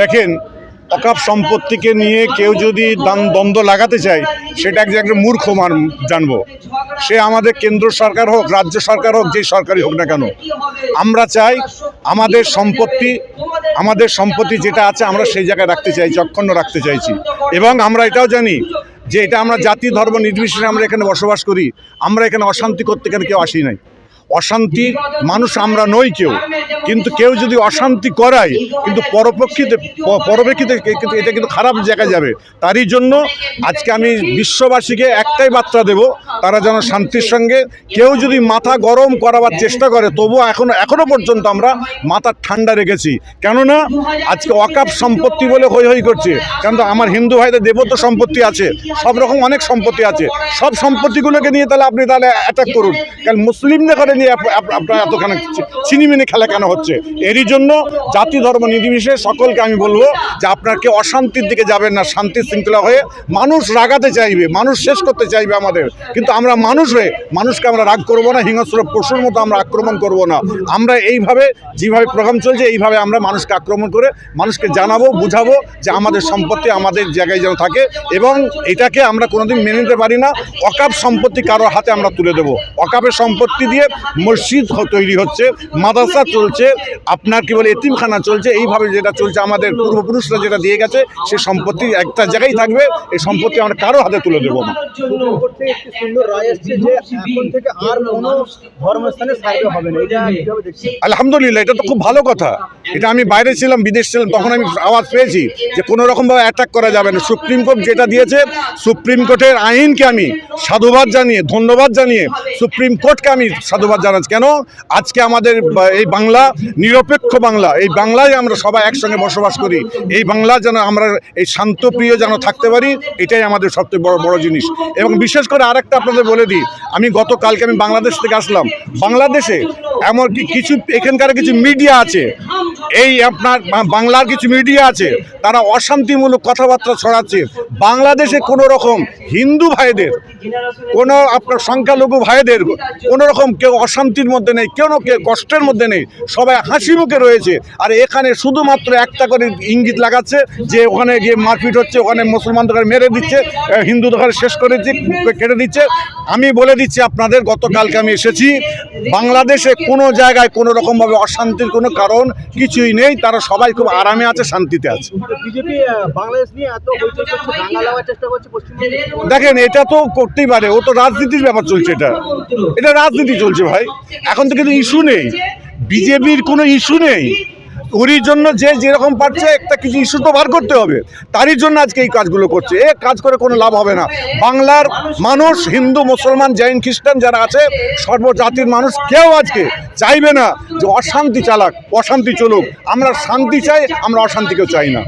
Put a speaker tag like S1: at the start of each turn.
S1: দেখেন, অকাপ সম্পত্তিকে নিয়ে কেউ যদি দান দ্বন্দ্ব লাগাতে চায়, সেটা একজন একটা মূর্খ মান জানব। সে আমাদের কেন্দ্র সরকার হোক, রাজ্য সরকার হোক যেই সরকারই হোক না কেন, আমরা চাই আমাদের সম্পত্তি আমাদের সম্পত্তি যেটা আছে আমরা সেই জায়গায় রাখতে চাইছি, অক্ষুণ্ণ রাখতে চাইছি। এবং আমরা এটাও জানি যে এটা আমরা জাতি ধর্ম নির্বিশেষে আমরা এখানে বসবাস করি, আমরা এখানে অশান্তি করতে এখানে কেউ আসি নাই। অশান্তি, মানুষ আমরা নই কেউ। কিন্তু কেউ যদি অশান্তি করায়, কিন্তু পরপক্ষিতে পরপ্রেক্ষিতে কিন্তু এটা কিন্তু খারাপ জায়গায় যাবে। তারই জন্য আজকে আমি বিশ্ববাসীকে একটাই বার্তা দেব, তারা যেন শান্তির সঙ্গে কেউ যদি মাথা গরম করাবার চেষ্টা করে, তবুও এখনও এখনও পর্যন্ত আমরা মাথা ঠান্ডা রেখেছি। কেননা আজকে অকাপ সম্পত্তি বলে হই হই করছে। কেন আমার হিন্দু ভাইদের দেবত্ব সম্পত্তি আছে, সব রকম অনেক সম্পত্তি আছে। সব সম্পত্তিগুলোকে নিয়ে তাহলে আপনি তাহলে অ্যাটাক করুন। কারণ মুসলিমদের করে নিয়ে আপ- আপ- আপনার এতখানে চিনিমিনি খেলা কেন হচ্ছে? এরই জন্য জাতি ধর্ম নির্বিশেষে সকলকে আমি বলব যে আপনার কেউ অশান্তির দিকে যাবেন না শান্তি শৃঙ্খলা হয়ে মানুষ রাগাতে চাইবে, মানুষ শেষ করতে চাইবে আমাদের। কিন্তু আমরা মানুষ হয়ে মানুষকে আমরা রাগ করব না, হিংস্র পশুর মতো আমরা আক্রমণ করব না। আমরা এইভাবে যেভাবে প্রোগ্রাম চলছে, এইভাবে আমরা মানুষকে আক্রমণ করে মানুষকে জানাব, বুঝাবো যে আমাদের সম্পত্তি আমাদের জায়গায় যেন থাকে এবং এটাকে আমরা কোনোদিন মেনে নিতে পারি না। অকাপ সম্পত্তি কারোর হাতে আমরা তুলে দেবো। অকাপের সম্পত্তি দিয়ে মসজিদ তৈরি হচ্ছে, মাদ্রাসা চলছে, আপনার কি বলে এতিমখানা চলছে, এইভাবে যেটা চলছে, আমাদের পূর্বপুরুষরা যেটা দিয়ে গেছে, সে সম্পত্তি একটা জায়গায় থাকবে, এই সম্পত্তি আমরা কারও হাতে তুলে দেবো না। আলহামদুলিল্লাহ, এটা তো খুব ভালো কথা। এটা আমি বাইরে ছিলাম, বিদেশ ছিলাম, তখন আমি আওয়াজ পেয়েছি যে কোনো রকমভাবে অ্যাটাক করা যাবে না। সুপ্রিম কোর্ট যেটা দিয়েছে, সুপ্রিম কোর্টের আইনকে আমি সাধুবাদ জানিয়ে, ধন্যবাদ জানিয়ে, সুপ্রিম কোর্টকে আমি সাধুবাদ জানাচ্ছি। কেন? আজকে আমাদের এই বাংলা নিরপেক্ষ বাংলা, এই বাংলায় আমরা সবাই একসঙ্গে বসবাস করি। এই বাংলা যেন আমরা এই শান্তপ্রিয় যেন থাকতে পারি, এটাই আমাদের সবচেয়ে বড় বড় জিনিস। এবং বিশেষ করে আরেকটা আপনাদের বলে দিই, আমি গতকালকে আমি বাংলাদেশ থেকে আসলাম। বাংলাদেশে এমনকি কিছু, এখানকার কিছু মিডিয়া আছে। এই আপনার বাংলার কিছু মিডিয়া আছে। তারা অশান্তিমূলক কথাবার্তা ছড়াচ্ছে। বাংলাদেশে কোনো রকম হিন্দু ভাইদের, কোনো আপনার সংখ্যালঘু ভাইদের, কোনো রকম কেউ অশান্তির মধ্যে নেই, কেউ কেউ কষ্টের মধ্যে নেই, সবাই হাসি মুখে রয়েছে। আর এখানে শুধুমাত্র একটা করে ইঙ্গিত লাগাচ্ছে যে ওখানে গিয়ে মারপিট হচ্ছে, ওখানে মুসলমান দোকান মেরে দিচ্ছে হিন্দু দোকান শেষ করে দিচ্ছে, কেটে দিচ্ছে। আমি বলে দিচ্ছি আপনাদের, গতকালকে আমি এসেছি, বাংলাদেশে কোনো জায়গায় কোনো রকমভাবে অশান্তির কোনো কারণ কিছুই নেই, তারা সবাই খুব আরামে আছে, শান্তিতে আছে। দেখেন, এটা তো করতেই পারে, ও তো রাজনীতির ব্যাপার চলছে এটা। এটা রাজনীতি চলছে ভাই। এখন তো কিন্তু ইস্যু নেই। বিজেপির কোনো ইস্যু নেই। ওরই জন্য যে যেরকম পারছে একটা কিছু ইস্যু তো বার করতে হবে। তারই জন্য আজকে এই কাজগুলো করছে। এ কাজ করে কোনো লাভ হবে না। বাংলার মানুষ, হিন্দু, মুসলমান, জৈন, খ্রিস্টান যারা আছে, সর্বজাতির মানুষ কেউ আজকে চাইবে না যে অশান্তি চালাক, অশান্তি চলুক। আমরা শান্তি চাই, আমরা অশান্তিকেও চাই না।